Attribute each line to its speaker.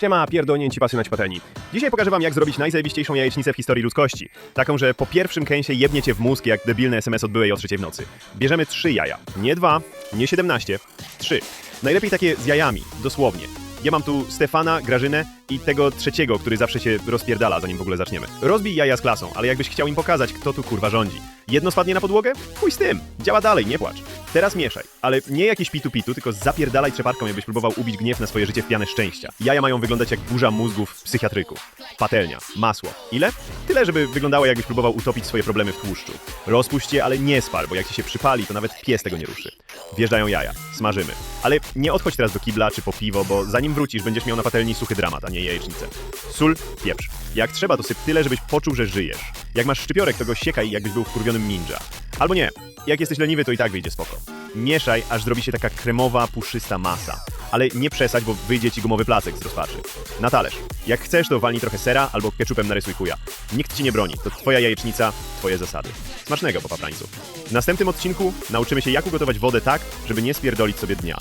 Speaker 1: Siema, pierdolnięci pasy na patelni. Dzisiaj pokażę wam, jak zrobić najzajebiściejszą jajecznicę w historii ludzkości. Taką, że po pierwszym kęsie jebniecie w mózg, jak debilny SMS od byłej o trzeciej w nocy. Bierzemy trzy jaja. Nie dwa, nie 17, trzy. Najlepiej takie z jajami, dosłownie. Ja mam tu Stefana, Grażynę i tego trzeciego, który zawsze się rozpierdala, zanim w ogóle zaczniemy. Rozbij jaja z klasą, ale jakbyś chciał im pokazać, kto tu kurwa rządzi. Jedno spadnie na podłogę? Chuj z tym. Działa dalej, nie płacz. Teraz mieszaj, ale nie jakieś pitu-pitu, tylko zapierdalaj trzeparką, jakbyś próbował ubić gniew na swoje życie w pianę szczęścia. Jaja mają wyglądać jak burza mózgów w psychiatryku. Patelnia, masło. Ile? Tyle, żeby wyglądało jakbyś próbował utopić swoje problemy w tłuszczu. Rozpuść je, ale nie spal, bo jak ci się przypali, to nawet pies tego nie ruszy. Wjeżdżają jaja, smażymy. Ale nie odchodź teraz do kibla czy po piwo, bo zanim wrócisz, będziesz miał na patelni suchy dramat, a nie jajecznicę. Sól, pieprz. Jak trzeba, to syp tyle, żebyś poczuł, że żyjesz. Jak masz szczypiorek, to go siekaj, jakbyś był wkurwionym ninja. Albo nie. Jak jesteś leniwy, to i tak wyjdzie spoko. Mieszaj, aż zrobi się taka kremowa, puszysta masa. Ale nie przesadź, bo wyjdzie ci gumowy placek z rozpaczy. Na talerz. Jak chcesz, to walnij trochę sera albo ketchupem narysuj kuja. Nikt ci nie broni. To twoja jajecznica, twoje zasady. Smacznego, popaprańcu. W następnym odcinku nauczymy się, jak ugotować wodę tak, żeby nie spierdolić sobie dnia.